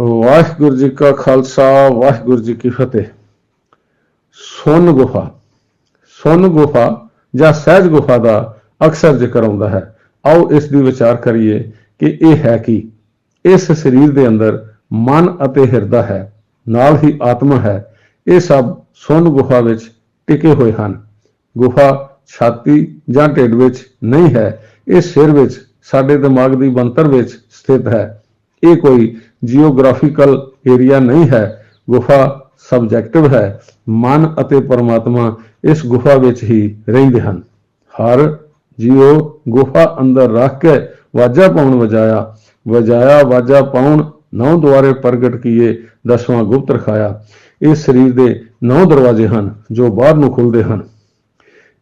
ਵਾਹਿਗੁਰੂ ਜੀ ਕਾ ਖਾਲਸਾ, ਵਾਹਿਗੁਰੂ ਜੀ ਕੀ ਫਤਿਹ। ਸੋਨ ਗੁਫਾ ਸੋਨ ਗੁਫਾ ਜਾਂ ਸਹਿਜ ਗੁਫਾ ਦਾ ਅਕਸਰ ਜ਼ਿਕਰ ਆਉਂਦਾ ਹੈ। ਆਓ ਇਸ ਦੀ ਵਿਚਾਰ ਕਰੀਏ ਕਿ ਇਹ ਹੈ ਕਿ? ਇਸ ਸਰੀਰ ਦੇ ਅੰਦਰ ਮਨ ਅਤੇ ਹਿਰਦਾ ਹੈ, ਨਾਲ ਹੀ ਆਤਮਾ ਹੈ। ਇਹ ਸਭ ਸੋਨ ਗੁਫਾ ਵਿੱਚ ਟਿਕੇ ਹੋਏ ਹਨ। ਗੁਫਾ ਛਾਤੀ ਜਾਂ ਢਿੱਡ ਵਿੱਚ ਨਹੀਂ ਹੈ। ਇਹ ਸਿਰ ਵਿੱਚ, ਸਾਡੇ ਦਿਮਾਗ ਦੀ ਬਣਤਰ ਵਿੱਚ ਸਥਿਤ ਹੈ। ਇਹ ਕੋਈ ਜੀਓਗ੍ਰਾਫੀਕਲ ਏਰੀਆ ਨਹੀਂ ਹੈ, ਗੁਫਾ ਸਬਜੈਕਟਿਵ ਹੈ, ਮਨ ਅਤੇ ਪਰਮਾਤਮਾ ਇਸ ਗੁਫਾ ਵਿੱਚ ਹੀ ਰਹਿੰਦੇ ਹਨ। ਹਰ ਜੀਓ ਗੁਫਾ ਅੰਦਰ ਰੱਖ ਕੇ ਵਾਜਾ ਪਾਉਣ ਵਜਾਇਆ ਵਜਾਇਆ ਵਾਜਾ ਪਾਉਣ ਨੌ ਦੁਆਰੇ ਪ੍ਰਗਟ ਕੀਏ ਦਸਵਾਂ ਗੁਪਤ ਰਖਾਇਆ। ਇਹ ਸਰੀਰ ਦੇ ਨੌ ਦਰਵਾਜ਼ੇ ਹਨ ਜੋ ਬਾਹਰ ਨੂੰ ਖੁੱਲਦੇ ਹਨ।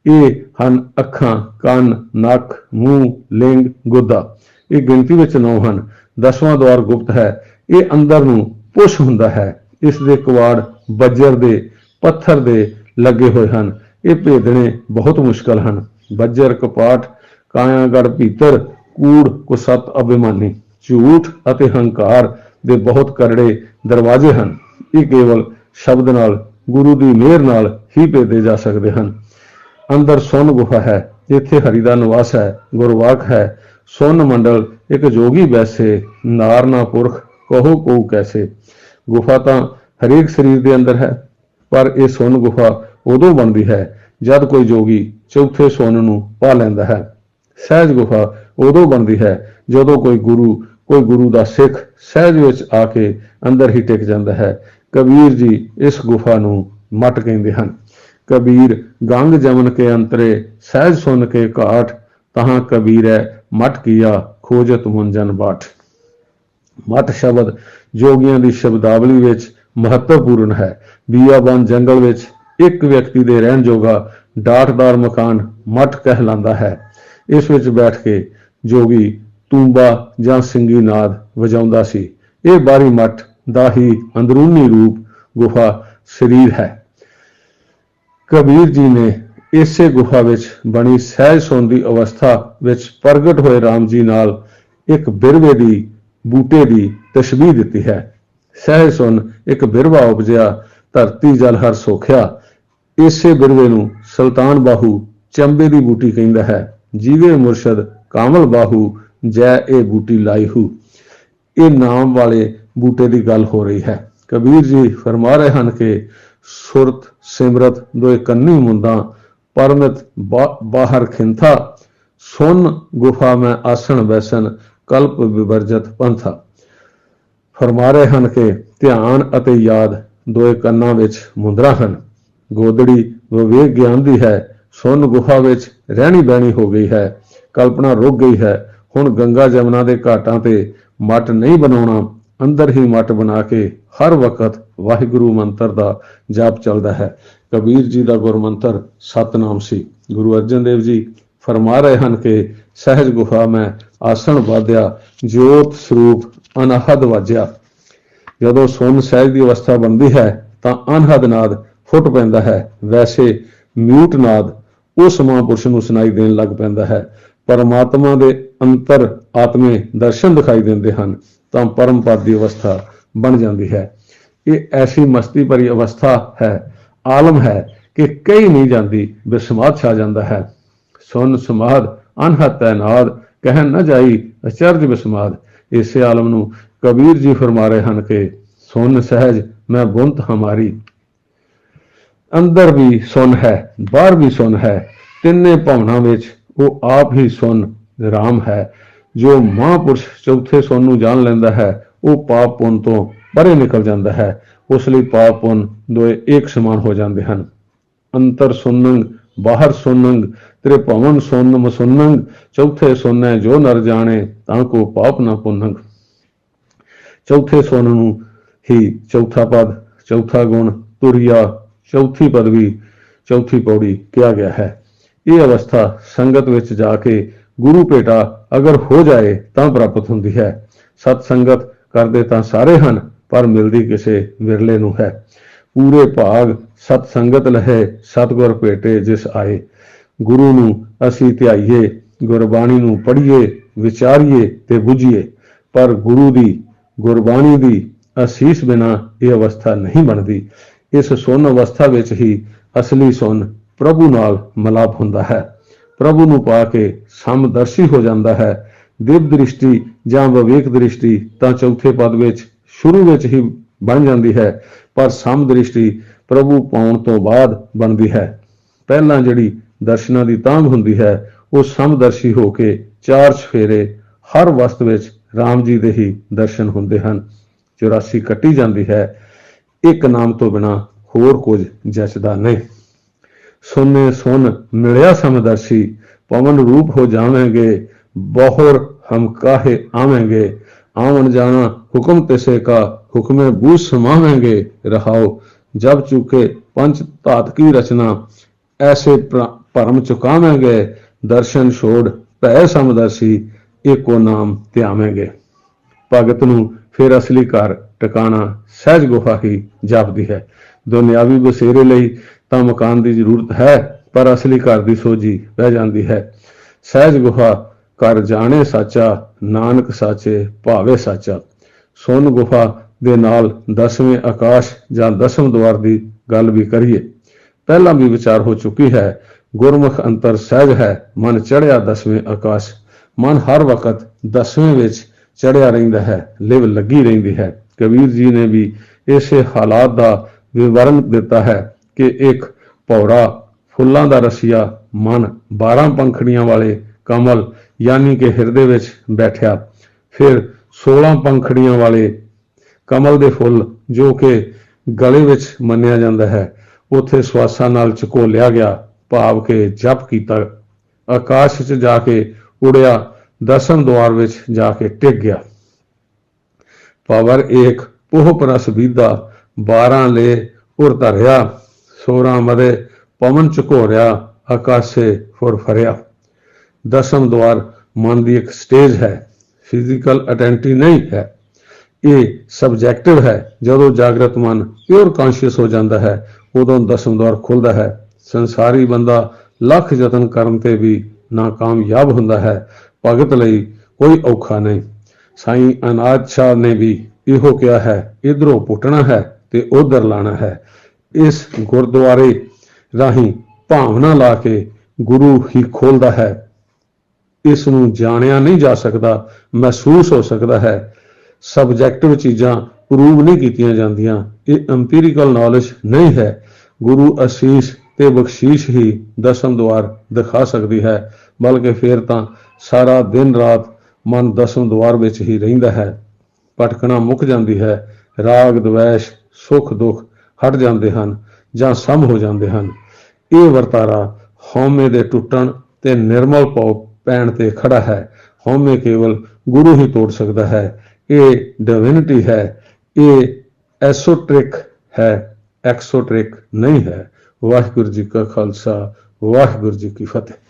ਇਹ ਹਨ ਅੱਖਾਂ, ਕੰਨ, ਨੱਕ, ਮੂੰਹ, ਲਿੰਗ, ਗੁੱਦਾ। ਇਹ ਗਿਣਤੀ ਵਿੱਚ ਨੌ ਹਨ। ਦਸਵਾਂ ਦਵਾਰ ਗੁਪਤ ਹੈ। ਇਹ ਅੰਦਰ ਨੂੰ ਪੁਸ਼ ਹੁੰਦਾ ਹੈ। ਇਸ ਦੇ ਕਵਾੜ ਬੱਜਰ ਦੇ ਪੱਥਰ ਦੇ ਲੱਗੇ ਹੋਏ ਹਨ। ਇਹ ਭੇਦਣੇ ਬਹੁਤ ਮੁਸ਼ਕਲ ਹਨ। ਬੱਜਰ, ਕਪਾਟ, ਕਾਇਆਗੜ, ਭੀਤਰ, ਕੂੜ, ਕੁਸਤ, ਅਭਿਮਾਨੀ, ਝੂਠ ਅਤੇ ਹੰਕਾਰ ਦੇ ਬਹੁਤ ਕਰੜੇ ਦਰਵਾਜ਼ੇ ਹਨ। ਇਹ ਕੇਵਲ ਸ਼ਬਦ ਨਾਲ, ਗੁਰੂ ਦੀ ਮਿਹਰ ਨਾਲ ਹੀ ਭੇਦੇ ਜਾ ਸਕਦੇ ਹਨ। ਅੰਦਰ ਸੋਨ ਗੁਫਾ ਹੈ। ਜਿੱਥੇ ਹਰੀ ਦਾ ਨਿਵਾਸ ਹੈ, ਗੁਰਵਾਕ ਹੈ। ਸੋਨ ਮੰਡਲ ਇੱਕ ਜੋਗੀ ਵੈਸੇ ਨਾਰਨਾ ਪੁਰਖ ਕਹੋ ਕੋ ਕੈਸੇ? ਗੁਫਾ ਤਾਂ ਹਰੇਕ ਸਰੀਰ ਦੇ ਅੰਦਰ ਹੈ, ਪਰ ਇਹ ਸੁਨ ਗੁਫਾ ਉਦੋਂ ਬਣਦੀ ਹੈ ਜਦ ਕੋਈ ਜੋਗੀ ਚੌਥੇ ਸੁਨ ਨੂੰ ਪਾ ਲੈਂਦਾ ਹੈ। ਸਹਿਜ ਗੁਫਾ ਉਦੋਂ ਬਣਦੀ ਹੈ ਜਦੋਂ ਕੋਈ ਗੁਰੂ ਕੋਈ ਗੁਰੂ ਦਾ ਸਿੱਖ ਸਹਿਜ ਵਿੱਚ ਆ ਕੇ ਅੰਦਰ ਹੀ ਟਿਕ ਜਾਂਦਾ ਹੈ। ਕਬੀਰ ਜੀ ਇਸ ਗੁਫਾ ਨੂੰ ਮਟ ਕਹਿੰਦੇ ਹਨ। ਕਬੀਰ ਗੰਗ ਜਮਨ ਕੇ ਅੰਤਰੇ, ਸਹਿਜ ਸੁਣ ਕੇ ਘਾਟ ਤਹਾਂ ਕਬੀਰੈ ਮਟ ਕੀਆ ਖੋਜਤ ਮੁੰਜਨ ਬਾਠ। ਮਟ ਸ਼ਬਦ ਜੋਗੀਆਂ ਦੀ ਸ਼ਬਦਾਵਲੀ ਵਿੱਚ ਮਹੱਤਵਪੂਰਨ ਹੈ। ਬੀਆਬਾਨ ਜੰਗਲ ਵਿੱਚ ਇੱਕ ਵਿਅਕਤੀ ਦੇ ਰਹਿਣ ਜੋਗਾ ਡਾਟਦਾਰ ਮਕਾਨ ਮਟ ਕਹਿਲਾਂਦਾ ਹੈ। ਇਸ ਵਿੱਚ ਬੈਠ ਕੇ ਜੋਗੀ ਤੂੰਬਾ ਜਾਂ ਸਿੰਗੀ ਨਾਦ ਵਜਾਉਂਦਾ ਸੀ। ਇਹ ਬਾਰੀ ਮਠ ਦਾ ਹੀ ਅੰਦਰੂਨੀ ਰੂਪ ਗੁਫਾ ਸਰੀਰ ਹੈ। ਕਬੀਰ ਜੀ ਨੇ ਇਸੇ ਗੁਫਾ ਵਿੱਚ ਬਣੀ ਸਹਿਜ ਸੌਂਦੀ ਅਵਸਥਾ ਵਿੱਚ ਪ੍ਰਗਟ ਹੋਏ RAM ਜੀ ਨਾਲ ਇੱਕ ਬਿਰਵੇ ਦੀ ਬੂਟੇ ਦੀ ਤਸ਼ਬੀਹ ਦਿੱਤੀ ਹੈ। ਸਹਿ ਸੁਣ ਇੱਕ ਬਿਰਵਾ ਉਪਜਿਆ, ਧਰਤੀ ਜਲ ਹਰ ਸੋਖਿਆ। ਇਸੇ ਬਿਰਵੇ ਨੂੰ ਸੁਲਤਾਨ ਬਾਹੂ ਚੰਬੇ ਦੀ ਬੂਟੀ ਕਹਿੰਦਾ ਹੈ। ਜੀਵੇ ਮੁਰਸ਼ਦ ਕਾਮਲ ਬਾਹੂ, ਜੈ ਇਹ ਬੂਟੀ ਲਾਈ ਹੂ ਇਹ ਨਾਮ ਵਾਲੇ ਬੂਟੇ ਦੀ ਗੱਲ ਹੋ ਰਹੀ ਹੈ। ਕਬੀਰ ਜੀ ਫਰਮਾ ਰਹੇ ਹਨ ਕਿ ਸੁਰਤ, ਸਿਮਰਤ ਦੋਏ ਕੰਨੀ ਮੁੰਦਾਂ, ਪਰਮਿਤ ਬਾਹਰ ਖਿੰਥਾ। ਸੁਨ ਗੁਫਾ ਮੈਂ ਆਸਣ ਬੈਸਨ ਕਲਪ ਵਿਵਰਜਤ ਪੰਥਾ। ਫਰਮਾ ਰਹੇ ਹਨ ਕਿ ਧਿਆਨ ਅਤੇ ਯਾਦ ਦੋਏ ਕੰਨਾਂ ਵਿੱਚ ਮੁੰਦਰਾ ਹਨ। ਗੋਦੜੀ ਵਿਵੇਕ ਗਿਆਨ ਦੀ ਹੈ, ਸੁਨ ਗੁਫਾ ਵਿੱਚ ਰਹਿਣੀ ਬਹਿਣੀ ਹੋ ਗਈ ਹੈ, ਕਲਪਨਾ ਰੁਕ ਗਈ ਹੈ। ਹੁਣ ਗੰਗਾ ਜਮਨਾ ਦੇ ਘਾਟਾਂ ਤੇ ਮੱਟ ਨਹੀਂ ਬਣਾਉਣਾ, ਅੰਦਰ ਹੀ ਮੱਟ ਬਣਾ ਕੇ ਹਰ ਵਕਤ ਵਾਹਿਗੁਰੂ ਮੰਤਰ ਦਾ ਜਾਪ ਚੱਲਦਾ ਹੈ। ਕਬੀਰ ਜੀ ਦਾ ਗੁਰਮੰਤਰ ਸਤਨਾਮ ਸੀ। ਗੁਰੂ ਅਰਜਨ ਦੇਵ ਜੀ ਫਰਮਾ ਰਹੇ ਹਨ ਕਿ ਸਹਿਜ ਗੁਫਾ ਮੈਂ ਆਸਣ ਵਾਧਿਆ, ਜੋਤ ਸਰੂਪ ਅਨਹਦ ਵਾਜਿਆ। ਜਦੋਂ ਸੁਨ ਸਹਿਜ ਦੀ ਅਵਸਥਾ ਬਣਦੀ ਹੈ, ਤਾਂ ਅਨਹਦ ਨਾਦ ਫੁੱਟ ਪੈਂਦਾ ਹੈ। ਵੈਸੇ ਮਿਊਟ ਨਾਦ ਉਸ ਮਹਾਂਪੁਰਸ਼ ਨੂੰ ਸੁਣਾਈ ਦੇਣ ਲੱਗ ਪੈਂਦਾ ਹੈ। ਪਰਮਾਤਮਾ ਦੇ ਅੰਤਰ ਆਤਮੇ ਦਰਸ਼ਨ ਦਿਖਾਈ ਦਿੰਦੇ ਹਨ, ਤਾਂ ਪਰਮ ਪਦ ਦੀ ਅਵਸਥਾ ਬਣ ਜਾਂਦੀ ਹੈ। ਇਹ ਐਸੀ ਮਸਤੀ ਭਰੀ ਅਵਸਥਾ ਹੈ, ਆਲਮ ਹੈ ਕਿ ਕਈ ਨਹੀਂ ਜਾਂਦੀ, ਬਿਸਮਾਤ ਛਾ ਜਾਂਦਾ ਹੈ। ਸੁਨ ਸਮਾਦ ਅਨਹਤ ਤੈਨਾਦ ਕਹਿ ਨਾ ਜਾਈ ਅਚਰਜ ਬਿਸਮਾਦ। ਇਸੇ ਆਲਮ ਨੂੰ ਕਬੀਰ ਜੀ ਫਰਮਾ ਰਹੇ ਹਨ ਕਿ ਸੁਨ ਸਹਿਜ, ਮੈਂ ਬੁੰਤ ਹਮਾਰੀ ਅੰਦਰ ਵੀ ਸੁਨ ਹੈ, ਬਾਹਰ ਵੀ ਸੁਨ ਹੈ, ਤਿੰਨੇ ਭਾਵਨਾ ਵਿੱਚ ਉਹ ਆਪ ਹੀ ਸੁਨ ਰਾਮ ਹੈ। ਜੋ ਮਹਾਂਪੁਰਸ਼ ਚੌਥੇ ਸੁਨ ਨੂੰ ਜਾਣ ਲੈਂਦਾ ਹੈ, ਉਹ ਪਾਪ ਪੁੰਨ ਤੋਂ ਪਰੇ ਨਿਕਲ ਜਾਂਦਾ ਹੈ। ਉਸ ਲਈ ਪਾਪ ਪੁੰਨ ਦੋਏ ਇੱਕ ਸਮਾਨ ਹੋ ਜਾਂਦੇ ਹਨ। ਅੰਤਰ ਸੁਨੰਗ ਬਾਹਰ ਸੁਨੰਗ ਤੇਰੇ ਭਵਨ ਸੁਨ ਮਸੁਨੰਗ ਚੌਥੇ ਸੁਨੈ ਜੋ ਨਰ ਜਾਣੇ ਤਾਂ ਕੋ ਪਾਪ ਨਾ ਪੁੰਨੰਗ। ਚੌਥੇ ਸੁਨ ਨੂੰ ਹੀ ਚੌਥਾ ਪਦ, ਚੌਥਾ ਗੁਣ, ਤੁਰਿਆ, ਚੌਥੀ ਪਦਵੀ, ਚੌਥੀ ਪੌੜੀ ਕਿਹਾ ਗਿਆ ਹੈ। ਇਹ ਅਵਸਥਾ ਸੰਗਤ ਵਿੱਚ ਜਾ ਕੇ ਗੁਰੂ ਭੇਟਾ ਅਗਰ ਹੋ ਜਾਏ ਤਾਂ ਪ੍ਰਾਪਤ ਹੁੰਦੀ ਹੈ। ਸਤ ਸੰਗਤ ਕਰਦੇ ਤਾਂ ਸਾਰੇ ਹਨ, ਪਰ ਮਿਲਦੀ ਕਿਸੇ ਵਿਰਲੇ ਨੂੰ ਹੈ। ਪੂਰੇ ਭਾਗ ਸਤ ਸੰਗਤ ਲਹੇ ਸਤਗੁਰ ਭੇਟੇ ਜਿਸ ਆਏ। ਗੁਰੂ ਨੂੰ ਅਸੀਂ ਧਿਆਈਏ, ਗੁਰਬਾਣੀ ਨੂੰ ਪੜ੍ਹੀਏ, ਵਿਚਾਰੀਏ ਤੇ ਬੁਝੀਏ। ਪਰ ਗੁਰੂ ਦੀ, ਗੁਰਬਾਣੀ ਦੀ ਅਸੀਸ ਬਿਨਾ ਇਹ ਅਵਸਥਾ ਨਹੀਂ ਬਣਦੀ। ਇਸ ਸੁਣ ਅਵਸਥਾ ਵਿੱਚ ਹੀ ਅਸਲੀ ਸੁਣ ਪ੍ਰਭੂ ਨਾਲ ਮਲਾਪ ਹੁੰਦਾ ਹੈ। ਪ੍ਰਭੂ ਨੂੰ ਪਾ ਕੇ ਸਮਦਰਸ਼ੀ ਹੋ ਜਾਂਦਾ ਹੈ। ਦਿਵ ਦ੍ਰਿਸ਼ਟੀ ਜਾਂ ਵਿਵੇਕ ਦ੍ਰਿਸ਼ਟੀ ਤਾਂ ਚੌਥੇ ਪਦ ਵਿੱਚ ਸ਼ੁਰੂ ਵਿੱਚ ਹੀ ਬਣ ਜਾਂਦੀ ਹੈ। ਪਰ ਸਮ ਦ੍ਰਿਸ਼ਟੀ ਪ੍ਰਭੂ ਪਾਉਣ ਤੋਂ ਬਾਅਦ ਬਣਦੀ ਹੈ। ਪਹਿਲਾਂ ਜਿਹੜੀ ਦਰਸ਼ਨਾਂ ਦੀ ਤਾਂਘ ਹੁੰਦੀ ਹੈ, ਉਹ ਸਮਦਰਸ਼ੀ ਹੋ ਕੇ ਚਾਰ ਸਫੇਰੇ ਹਰ ਵਸਤ ਵਿੱਚ RAM ਜੀ ਦੇ ਹੀ ਦਰਸ਼ਨ ਹੁੰਦੇ ਹਨ। 84 ਕੱਟੀ ਜਾਂਦੀ ਹੈ। ਇੱਕ ਨਾਮ ਤੋਂ ਬਿਨਾ ਹੋਰ ਕੁਝ ਜਚਦਾ ਨਹੀਂ। ਸੁਨੇ ਸੁਨ ਮਿਲਿਆ ਸਮਦਰਸ਼ੀ, ਪਵਨ ਰੂਪ ਹੋ ਜਾਵਾਂਗੇ, ਬਹੁਰ ਹਮ ਕਾਹੇ ਆਵਾਂਗੇ। ਆਵਣ ਜਾਣਾ, ਹੁਕਮ ਤਿਸੇ ਕਾ ਹੁਕਮੇ ਬੂਝ ਸਮਾਵਾਂਗੇ, ਰਹਾਓ। ਜਬ ਚੁਕੇ ਪੰਚ ਧਾਤ ਕੀ ਰਚਨਾ, ਐਸੇ ਭਰਮ ਚੁਕਾਵਾਂਗੇ। ਦਰਸ਼ਨ ਛੋੜ ਭੈ ਸਮਦਰਸ਼ੀ ਏਕੋ ਨਾਮ ਧਿਆਵਾਂਗੇ। ਭਗਤ ਨੂੰ ਫਿਰ ਅਸਲੀ ਘਰ ਟਿਕਾਣਾ ਸਹਿਜ ਗੁਫਾ ਹੀ ਜਾਪਦੀ ਹੈ। ਦੁਨਿਆਵੀ ਬਸੇਰੇ ਲਈ ਤਾਂ ਮਕਾਨ ਦੀ ਜ਼ਰੂਰਤ ਹੈ, ਪਰ ਅਸਲੀ ਘਰ ਦੀ ਸੋਝੀ ਬਹਿ ਜਾਂਦੀ ਹੈ। ਸਹਿਜ ਗੁਫਾ ਘਰ ਜਾਣੇ ਸਾਚਾ, ਨਾਨਕ ਸਾਚੇ, ਭਾਵੇ ਸਾਚਾ। ਸੋਨ ਗੁਫਾ ਦੇ ਨਾਲ ਦਸਵੇਂ ਆਕਾਸ਼ ਜਾਂ ਦਸਮ ਦਵਾਰ ਦੀ ਗੱਲ ਵੀ ਕਰੀਏ। ਪਹਿਲਾਂ ਵੀ ਵਿਚਾਰ ਹੋ ਚੁੱਕੀ ਹੈ, ਗੁਰਮੁਖ ਅੰਤਰ ਸਹਿਜ ਹੈ, ਮਨ ਚੜਿਆ ਦਸਵੇਂ ਆਕਾਸ਼। ਮਨ ਹਰ ਵਕਤ ਦਸਵੇਂ ਵਿੱਚ ਚੜਿਆ ਰਹਿੰਦਾ ਹੈ, ਲਿਵ ਲੱਗੀ ਰਹਿੰਦੀ ਹੈ। ਕਬੀਰ ਜੀ ਨੇ ਵੀ ਇਸੇ ਹਾਲਾਤ ਦਾ ਵਿਵਰਣ ਦਿੱਤਾ ਹੈ ਕਿ ਇੱਕ ਪੌੜਾ ਫੁੱਲਾਂ ਦਾ ਰਸੀਆ, ਮਨ 12 ਪੰਖੜੀਆਂ ਵਾਲੇ ਕਮਲ ਯਾਨੀ ਕਿ ਹਿਰਦੇ ਵਿੱਚ ਬੈਠਿਆ। ਫਿਰ 16 ਪੰਖੜੀਆਂ ਵਾਲੇ ਕਮਲ ਦੇ ਫੁੱਲ, ਜੋ ਕਿ ਗਲੇ ਵਿੱਚ ਮੰਨਿਆ ਜਾਂਦਾ ਹੈ, ਉਥੇ ਸਵਾਸਾਂ ਨਾਲ ਚਕੋਲਿਆ ਗਿਆ, ਭਾਵ ਕਿ ਜਪ ਕੀਤਾ। ਆਕਾਸ਼ 'ਚ ਜਾ ਕੇ ਉੜਿਆ ਦਸਮ ਦੁਆਰ ਵਿੱਚ ਜਾ ਕੇ ਟਿਕ ਗਿਆ। ਪਾਵਰ ਏਕ ਪੋਹ ਪ੍ਰਸ ਬੀਦਾ 12 ਲੈ ਉਰ ਧਰਿਆ ਸੋਰਾ ਮਦੇ ਪਵਨ ਝਕੋਰਿਆ, ਆਕਾਸ਼ੇ ਫੁਰ ਫਰਿਆ ਦਸਮ ਦੁਆਰ ਮਨ ਦੀ ਇੱਕ ਸਟੇਜ ਹੈ ਫਿਜ਼ੀਕਲ ਅਟੈਂਟੀ ਨਹੀਂ ਹੈ। ਇਹ ਸਬਜੈਕਟਿਵ ਹੈ, ਜਦੋਂ ਜਾਗਰਤ ਮਨ ਪਿਓਰ ਕੌਨਸ਼ੀਅਸ ਹੋ ਜਾਂਦਾ ਹੈ, ਉਦੋਂ ਦਸਮ ਦਵਾਰ ਖੁੱਲਦਾ ਹੈ। ਸੰਸਾਰੀ ਬੰਦਾ ਲੱਖ ਯਤਨ ਕਰਨ ਤੇ ਵੀ ਨਾਕਾਮਯਾਬ ਹੁੰਦਾ ਹੈ, ਭਗਤ ਲਈ ਕੋਈ ਔਖਾ ਨਹੀਂ। ਸਾਈਂ ਅਨਾਜ ਸ਼ਾਹ ਨੇ ਵੀ ਇਹੋ ਕਿਹਾ ਹੈ, ਇਧਰੋਂ ਪੁੱਟਣਾ ਹੈ ਤੇ ਉਧਰ ਲਾਣਾ ਹੈ। ਇਸ ਗੁਰਦੁਆਰੇ ਰਾਹੀਂ ਭਾਵਨਾ ਲਾ ਕੇ ਗੁਰੂ ਹੀ ਖੋਲਦਾ ਹੈ। ਇਸ ਨੂੰ ਜਾਣਿਆ ਨਹੀਂ ਜਾ ਸਕਦਾ, ਮਹਿਸੂਸ ਹੋ ਸਕਦਾ ਹੈ। ਸਬਜੈਕਟਿਵ ਚੀਜ਼ਾਂ ਪ੍ਰੂਵ ਨਹੀਂ ਕੀਤੀਆਂ ਜਾਂਦੀਆਂ। ਇਹ ਐਮਪੀਰੀਕਲ ਨੌਲੇਜ ਨਹੀਂ ਹੈ। ਗੁਰੂ ਅਸੀਸ ਤੇ ਬਖਸ਼ੀਸ਼ ਹੀ ਦਸਮ ਦਵਾਰ ਦਿਖਾ ਸਕਦੀ ਹੈ। ਬਲਕਿ ਫਿਰ ਤਾਂ ਸਾਰਾ ਦਿਨ ਰਾਤ ਮਨ ਦਸਮ ਦਵਾਰ ਵਿੱਚ ਹੀ ਰਹਿੰਦਾ ਹੈ। ਭਟਕਣਾ ਮੁੱਕ ਜਾਂਦੀ ਹੈ। ਰਾਗ, ਦਵੈਸ਼, ਸੁਖ, ਦੁੱਖ ਹਟ ਜਾਂਦੇ ਹਨ ਜਾਂ ਸਮ ਹੋ ਜਾਂਦੇ ਹਨ। ਇਹ ਵਰਤਾਰਾ ਹਉਮੈ ਦੇ ਟੁੱਟਣ ਤੇ ਨਿਰਮਲ ਪਉ ਪੈਣ ਤੇ ਖੜਾ ਹੈ। ਹਉਮੈ ਕੇਵਲ ਗੁਰੂ ਹੀ ਤੋੜ ਸਕਦਾ ਹੈ। ਇਹ ਡਿਵਿਨਿਟੀ ਹੈ। ਇਹ ਐਸੋਟ੍ਰਿਕ ਹੈ। ਐਕਸੋਟ੍ਰਿਕ ਨਹੀਂ ਹੈ। ਵਾਹਿਗੁਰੂ ਜੀ ਕਾ ਖਾਲਸਾ, ਵਾਹਿਗੁਰੂ ਜੀ ਕੀ ਫਤਿਹ।